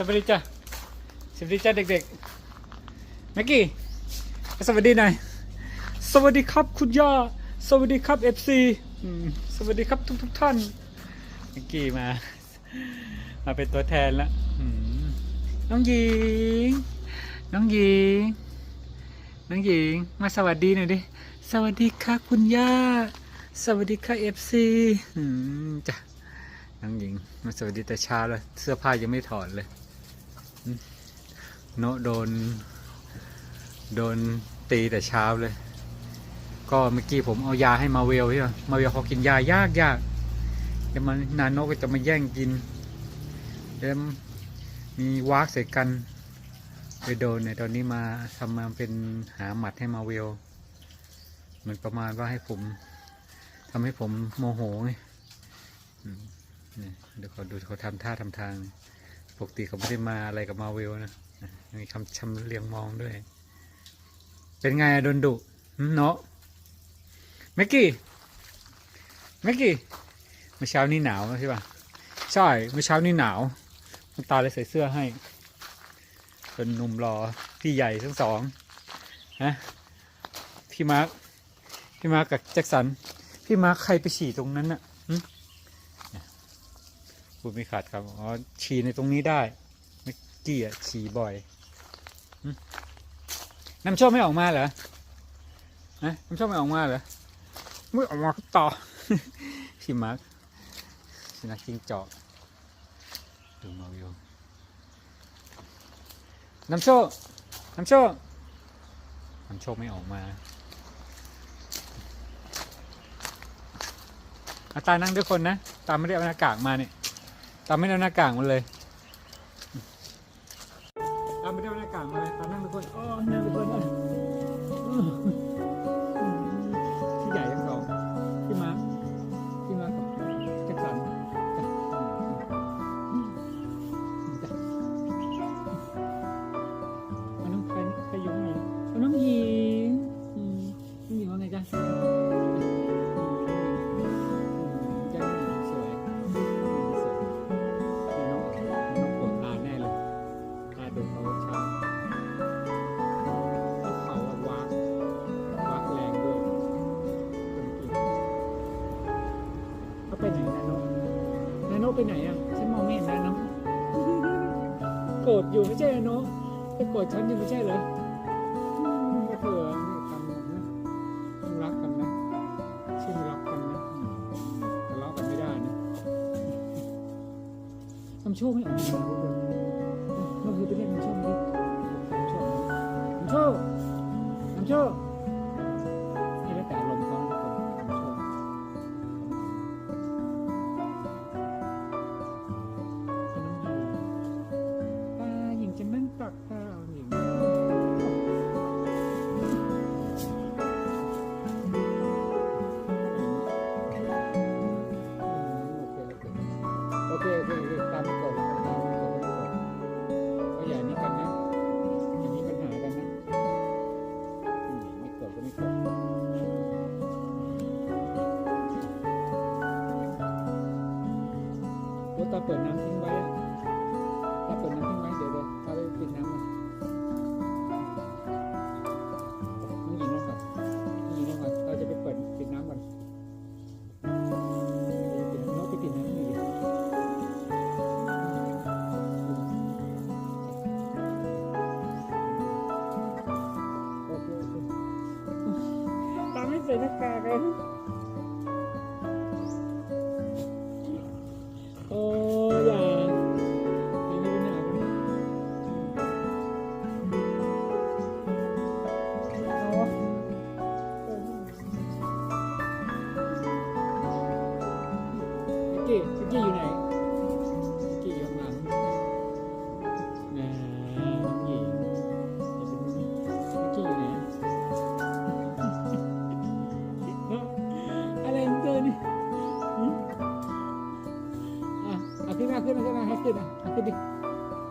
สวัสดีจ้ะสวัสดีจ้ะเด็กๆแม็กกี้สวัสดีหน่อยสวัสดีครับคุณย่าสวัสดีครับเอฟซีสวัสดีครับทุกทุกๆท่านแม็กกี้มา มาเป็นตัวแทนแล้วน้องหญิง น้องหญิง น้องหญิง มาสวัสดีหน่อยดิ สวัสดีค่ะคุณย่า สวัสดีค่ะเอฟซีจ้ะ น้องหญิง มาสวัสดีแต่เช้าเลย เสื้อผ้ายังไม่ถอดเลย โนะโดน โดนตีแต่เช้าเลย ก็เมื่อกี้ผมเอายาให้มาเวลใช่ไหมมาเวลเขากินยายากยากจะมานนานโนก็จะมาแย่งกินแล้วมีวากใส่กันไปโดนเนี่ยตอนนี้มาทำมาเป็นหาหมัดให้มาเวลเหมือนประมาณว่าให้ผมทำให้ผมโมโหไงเนี่ยเดี๋ยวเขาดูเขาทำท่าทำทาง ปกติเขาไม่ได้มาอะไรกับมาเวลนะ มีคำชำเลียงมองด้วย เป็นไงโดนดุเนาะเมกกี้เมกกี้เมื่อเช้านี้หนาวใช่ป่ะใช่เมื่อเช้านี้หนาวคุณตาเลยใส่เสื้อให้เป็นหนุ่มรอพี่ใหญ่ทั้งสองฮะพี่มาร์คพี่มาร์คกับแจ็คสัน พี่มาร์คใครไปฉี่ตรงนั้นน่ะพูดไม่ขาดครับอ๋อฉี่ในตรงนี้ได้ กี้อะฉี่บ่อยหึน้ำโชคไม่ออกมาเหรอฮะน้ำโชคไม่ออกมาเหรอไม่ออกมาก็ต่อพี่มาร์คสุนัขจิ้งจอกดูมาวิวน้ำโชคน้ำโชคน้ำโชคไม่ออกมาอาตานั่งด้วยคนนะ ตาไม่ได้เอาหน้ากากมาเนี่ย ตาไม่ได้เอาหน้ากากมาเลย ตาโดนเขาเช้าเขาเขาอะวากวากแรงด้วยเขาไปไหนนะโนนาโนไปไหนอะฉันมองไม่เห็นนาโนโกรธอยู่ไม่ใช่นาโนไปโกรธฉันยังไม่ใช่เหรออืมก็เผื่อนี่กันนะต้องรักกันนะช่วยรักกันนะอืมทะเลาะกันไม่ได้นะทำโชคไม่ออกมาเลยเราคือไปเรียกมันโชคดิทำโชคทำโชคให้ ห นใช่ไหมให้ขึ้นอะขึ้นดิ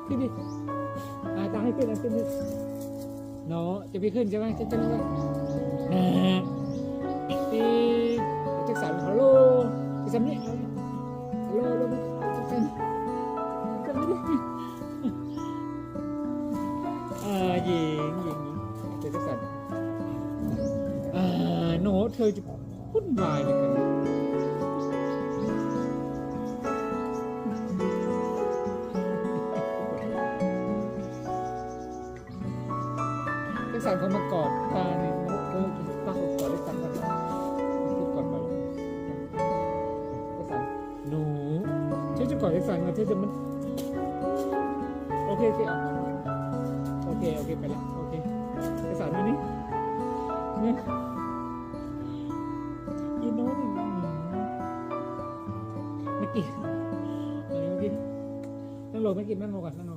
ขึ้นดิอาตังให้ขึ้นอะขึ้นดิหนาจะไปขึ้นใช่ไหมจะจะรู้ว่าตีจะสั่นฮัลโหลจะทำนี่ฮัลโหลลงจะสั่นจะไม่ได้อ่าหญิงหญิงหญิงจะสั่นอ่าโน้เธอจะวุ่นวายเลย สารเขามากอดตาเนี่ยเออตาเขากอดได้ตังค์กันคือกอดไปเอกสารหนูช่วยจะกอดเอกสารมาเธอจะมันโอเคโอเคเอาโอเคโอเคไปละโอเคเอกสารมานี่เนี่ยยีโน่นี่เมื่อกี้เมื่อกี้นั่งลงเมื่อกี้นั่งลงก่อนนั่งลง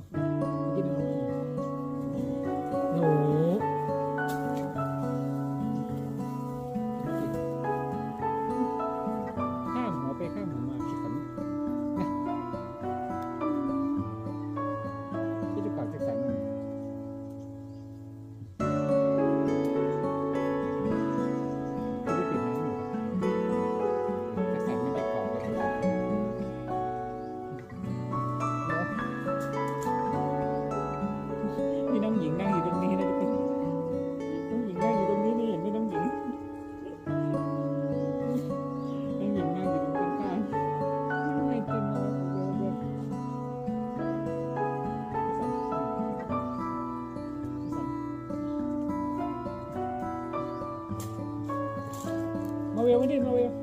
มาเวล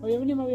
มาดิมาเว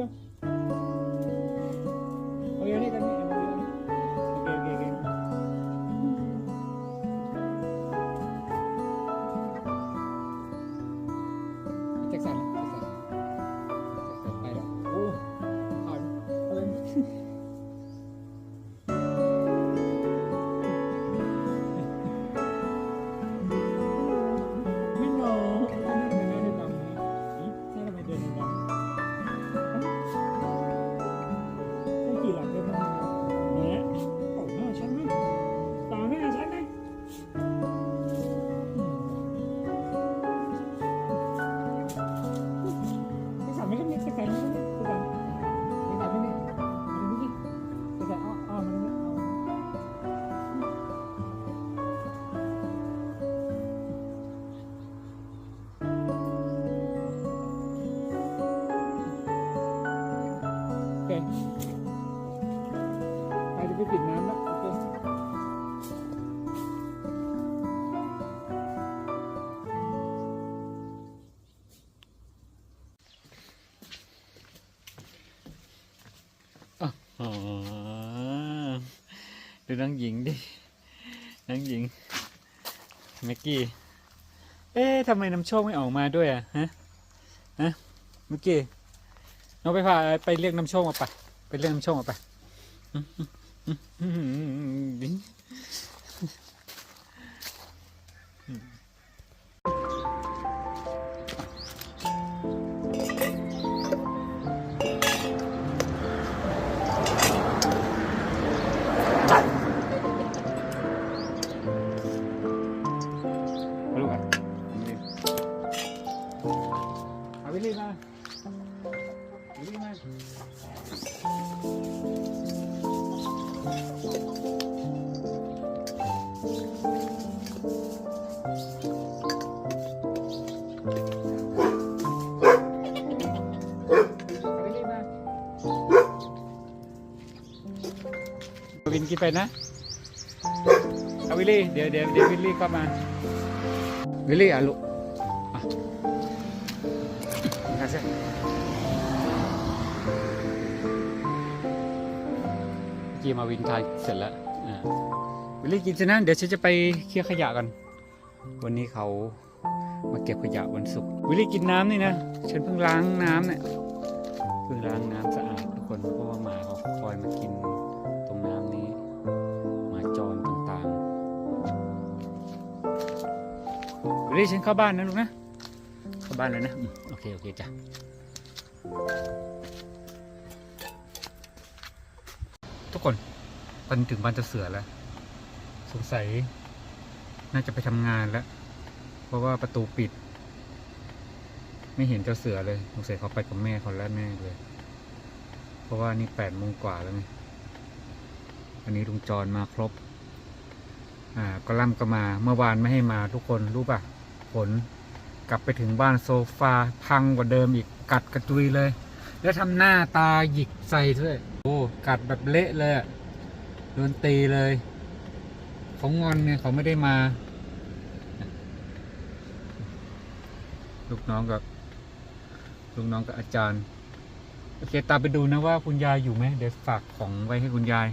ดูนางหญิงดินางหญิงเมกกี้ เอ๊ะทำไมน้ำโชคไม่ออกมาด้วยอะฮะฮะเมกกี้น้องไปพาไปเรียกน้ำโชคมาไป ไปเรียกน้ำโชคมาไป วิลลี่มาเอาวิลลี่มาวินกินไปนะเอาวิลลี่เดี๋ยวเดี๋ยวเดี๋ยววิลลี่เข้ามาวิลลี่อะลูกอะมาสิ กี้มาวินทายเสร็จแล้ววิลลี่กินสินะเดี๋ยวฉันจะไปเคลียร์ขยะกัน วันนี้เขามาเก็บขยะวันศุกร์วิลลี่กินน้ำนี่นะ ฉันเพิ่งล้างน้ำเนี่ยเพิ่งล้างน้ำสะอาดทุกคนเพราะว่าหมาเขาคอยมากินตรงน้ำนี้หมาจรต่างๆเรียกฉันเข้าบ้านนะลูกนะ เข้าบ้านเลยนะ โอเค โอเคจ้ะ ทุกคน ตอนนี้ถึงบ้านเจ้าเสือแล้ว สงสัย น่าจะไปทำงานแล้ว เพราะว่าประตูปิด ไม่เห็นเจ้าเสือเลยสงสัยเขาไปกับแม่เขาแล้วแน่เลย เพราะว่านี่แปดโมงกว่าแล้วไงอันนี้ลุงจรมาครบ อ่าก็ล่ำก็มา เมื่อวานไม่ให้มาทุกคนรู้ป่ะฝนกลับไปถึงบ้านโซฟาพังกว่าเดิมอีกกัดกระจุยเลย แล้วทำหน้าตาหยิกใส่ด้วย โอ้กัดแบบเละเลยโดนตีเลยเขางอนเนี่ยเขาไม่ได้มา ลูกน้องกับลูกน้องกับอาจารย์โอเคตามไปดูนะว่าคุณยายอยู่ไหมเดี๋ยวฝากของไว้ให้คุณยาย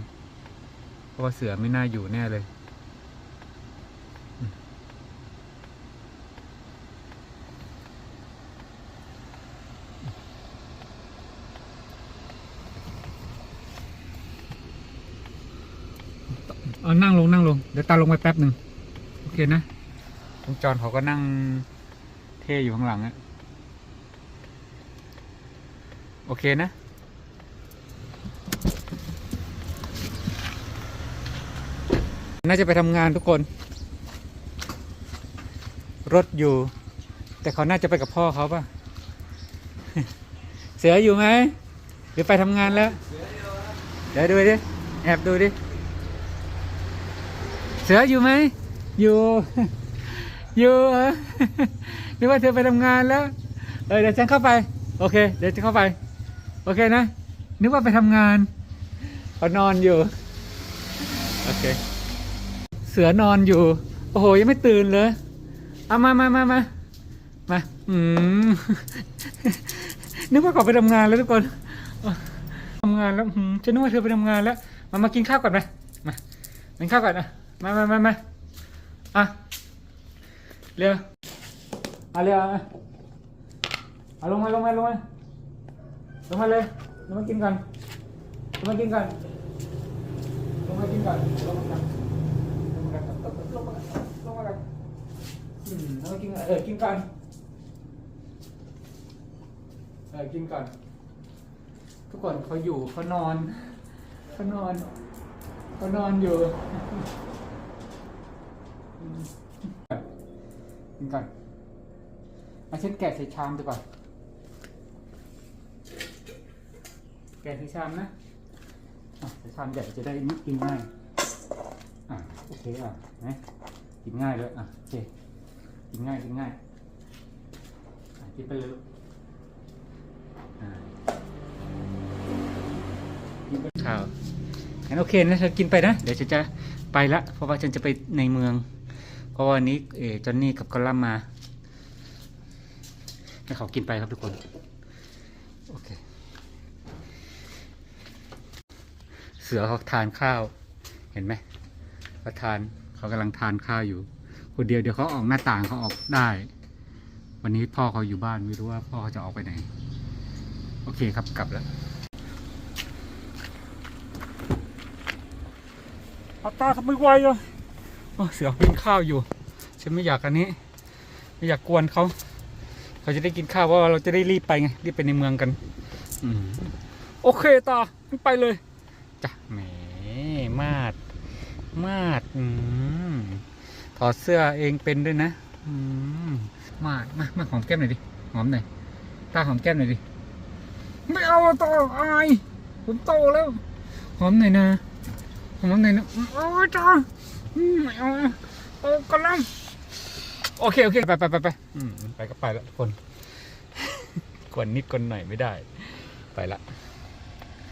เพราะว่าเสือไม่น่าอยู่แน่เลย เอานั่งลงนั่งลง เดี๋ยวตาลงไปแป๊บหนึ่งโอเคนะลุงจอนเขาก็นั่งเท่อยู่ข้างหลังอะโอเคนะ น่าจะไปทำงานทุกคน รถอยู่ แต่เขาน่าจะไปกับพ่อเขาป่ะ เสืออยู่ไหมหรือไปทำงานแล้ว เดี๋ยวดูดิ แอบดูดิ สืออยู่ไหม อยู่ อยู่เหรอนึกว่าเธอไปทำงานแล้ว เออเดี๋ยวฉันเข้าไป โอเค เดี๋ยวฉันเข้าไป โอเคนะ นึกว่าไปทำงานเขานอนอยู่ โอเค เสือนอนอยู่ โอ้โห ยังไม่ตื่นเลย เอามามามามามา อืม นึกว่าเขาไปทำงานแล้วทุกคนทำงานแล้วฉันนึกว่าเธอไปทำงานแล้ว มามากินข้าวก่อนไหมมากินข้าวก่อนนะ มามามามาอะ เร็วเอาเร็วเอาเอาลงมาลงมาลงมาลงมาเลยลงมากินก่อนลงมากินก่อนลงมากินก่อนลงมาก่อนลงมาก่อนลงมาก่อนลงมาก่อนอืมลงมากินก่อนเออกินก่อนเออกินก่อนทุกคนเขาอยู่เขานอนเขานอนเขานอนอยู่ กินก่อนมาเช็ดแกะใส่ชามดีกว่าแกะใส่ชามนะอะใส่ชามใหญ่จะได้กินง่ายอะโอเคอะนะกินง่ายเลยอะโอเคกินง่ายกินง่ายอะกินไปเลยลูกอะกินไปข้าวงั้นโอเคนะเธอกินไปนะ เดี๋ยวฉันจะไปละ เพราะว่าฉันจะไปในเมืองเพ ราะว่าวันนี้เอจอนนี่กับกอลัมมาให้เขากินไปครับทุกคน โอเค เสือเขาทานข้าว เห็นไหมเขาทานเขากำลังทานข้าวอยู่ คนเดียวเดี๋ยวเขาออกหน้าต่างเขาออกได้ วันนี้พ่อเขาอยู่บ้านไม่รู้ว่าพ่อเขาจะออกไปไหน โอเคครับกลับแล้วเอาตาทำไมไวอะ เสือกินข้าวอยู่ ฉันไม่อยากอันนี้ ไม่อยากกวนเขา เขาจะได้กินข้าวเพราะว่าเราจะได้รีบไปไง รีบไปในเมืองกันอโอเคตาไปเลยจ้ะแหมมาด มาดอืมถอดเสื้อเองเป็นด้วยนะอืมมาดมามาหอมแก้มหน่อยดิ หอมหน่อย ตาหอมแก้มหน่อยดิ ไม่เอาตาอายผมโตแล้ว หอมหน่อยนะ หอมหน่อยนะโอ้ยจ้า โอ้กำลังโอเค โอเค ไปไปไปไปไปก็ไปละทุกคนกวนนิดกวนหน่อยไม่ได้ ไปละ